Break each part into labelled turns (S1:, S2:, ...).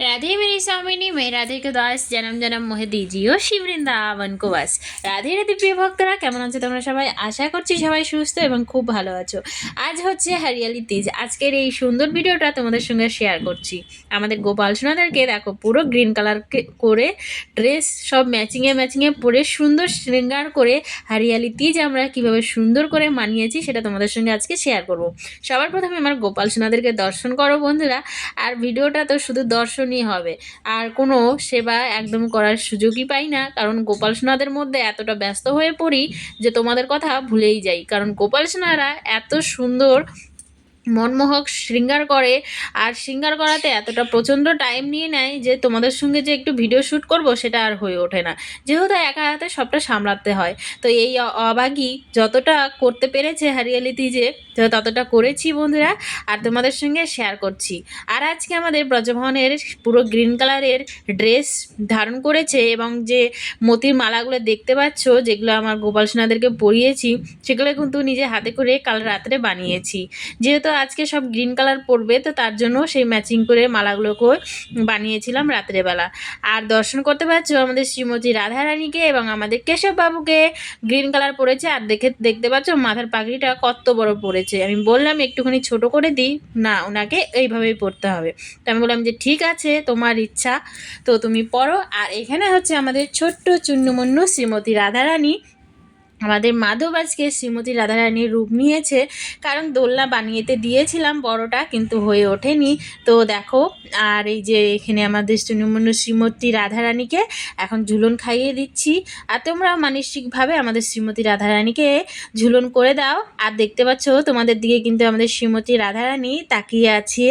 S1: राधे मेरी स्वामिनी मैं राधे के दास जन्म जन्म মোহে দিজিও শিবৃন্দাবন কোবাস রাধে রাধে প্রিয় ভক্তরা কেমন আছো তোমরা সবাই আশা করছি সবাই সুস্থ এবং খুব ভালো আছো আজ হচ্ছে হরিয়ালি তিজ আজকের এই সুন্দর ভিডিওটা তোমাদের সঙ্গে শেয়ার করছি আমাদের গোপাল সোনাদেরকে দেখো পুরো গ্রিন কালার করে ড্রেস সব ম্যাচিংয়ে ম্যাচিংয়ে পরে সুন্দর শৃঙ্গার করে হরিয়ালি তিজ আমরা কিভাবে সুন্দর করে মানিয়েছি সেটা তোমাদের সঙ্গে আজকে শেয়ার করব সবার প্রথমে আমার গোপাল সোনাদেরকে দর্শন করো বন্ধুরা আর ভিডিওটা তো শুধু দর্শনই হবে। আর কোনো সেবা একদম করার সুযোগই পাই না, কারণ গোপাল সোনাদের মধ্যে এতটা ব্যস্ত হয়ে পড়ি যে তোমাদের কথা ভুলেই যাই। কারণ গোপাল সোনারা এত সুন্দর মনমোহক শৃঙ্গার করে। আর শৃঙ্গার করাতে এতটা প্রচণ্ড টাইম নিয়ে নেয় যে তোমাদের সঙ্গে যে একটু ভিডিও শ্যুট করব সেটা আর হয়ে ওঠে না। যেহেতু একা হাতে সবটা সামলাতে হয়। তো এই অ- অবাগই যতটা করতে পেরেছে হারিয়ালিতি যে ততটা করেছি বন্ধুরা। আর তোমাদের সঙ্গে শেয়ার করছি। আর আজকে আমাদের ব্রজভবনের পুরো গ্রিন কালারের ড্রেস ধারণ করেছে এবং যে মতির মালাগুলো দেখতে পাচ্ছ, যেগুলো আমার গোপাল সোনাদেরকে পরিয়েছি, সেগুলো কিন্তু নিজে হাতে করে কাল রাত্রে বানিয়েছি। যেহেতু আজকে সব গ্রিন কালার পরবে, তো তার জন্য সেই ম্যাচিং করে মালাগুলোকে বানিয়েছিলাম রাত্রেবেলা আর দর্শন করতে পারছ আমাদের শ্রীমতী রাধারানীকে এবং আমাদের কেশব বাবুকে। গ্রিন কালার পরেছে আর দেখে, দেখতে পাচ্ছ মাথার পাগড়িটা কত বড় পড়েছে আমি বললাম, একটুখানি ছোট করে দিই। না, ওনাকে এইভাবেই পড়তে হবে। তো আমি বললাম যে, ঠিক আছে, তোমার ইচ্ছা, তো তুমি পড়ো আর এখানে হচ্ছে আমাদের ছোট্ট চুন্নমুন্নু শ্রীমতী রাধারানী। আমাদের মাধব আজকে শ্রীমতী রাধারানীর রূপ নিয়েছে, কারণ দোলনা বানিয়েতে দিয়েছিলাম বড়টা, কিন্তু হয়ে ওঠেনি। তো দেখো, আর এই যে এখানে আমাদের চুন্নমুন্নু শ্রীমতী রাধারানীকে এখন ঝুলন খাইয়ে দিচ্ছি। আর তোমরা মানসিকভাবে আমাদের শ্রীমতী রাধারানীকে ঝুলন করে দাও। আর দেখতে পাচ্ছ, তোমাদের দিকে কিন্তু আমাদের শ্রীমতী রাধারানী তাকিয়ে আছে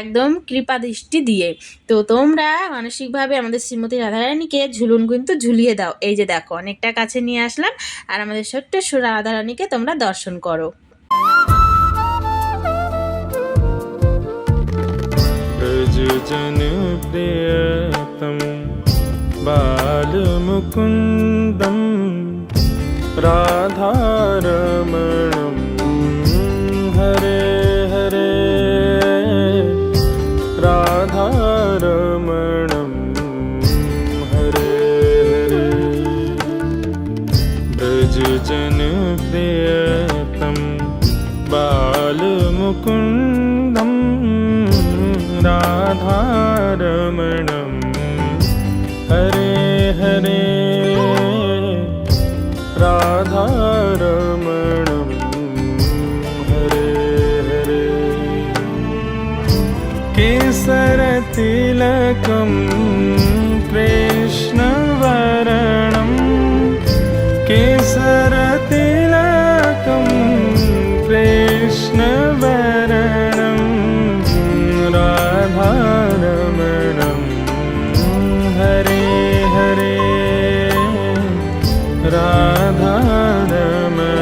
S1: একদম কৃপা দৃষ্টি দিয়ে। তো তোমরা মানসিকভাবে আমাদের শ্রীমতী রাধারানীকে ঝুলুন কিন্তু ঝুলিয়ে দাও। এই যে দেখো, অনেকটা কাছে নিয়ে আসলাম। আর আমাদের ছোট্ট সুর রাধারানীকে তোমরা দর্শন করো
S2: ब्रजजन प्रियतम बालमुकुन्दं राधारमणं हरे हरे राधारमणं സുജനുപ്രിയതം ബാലമുകുന്ദം രാധാരമണം ഹരേ ഹരേ രാധാരമണം ഹരേ ഹരേ കേസരതിലകം साधारणम्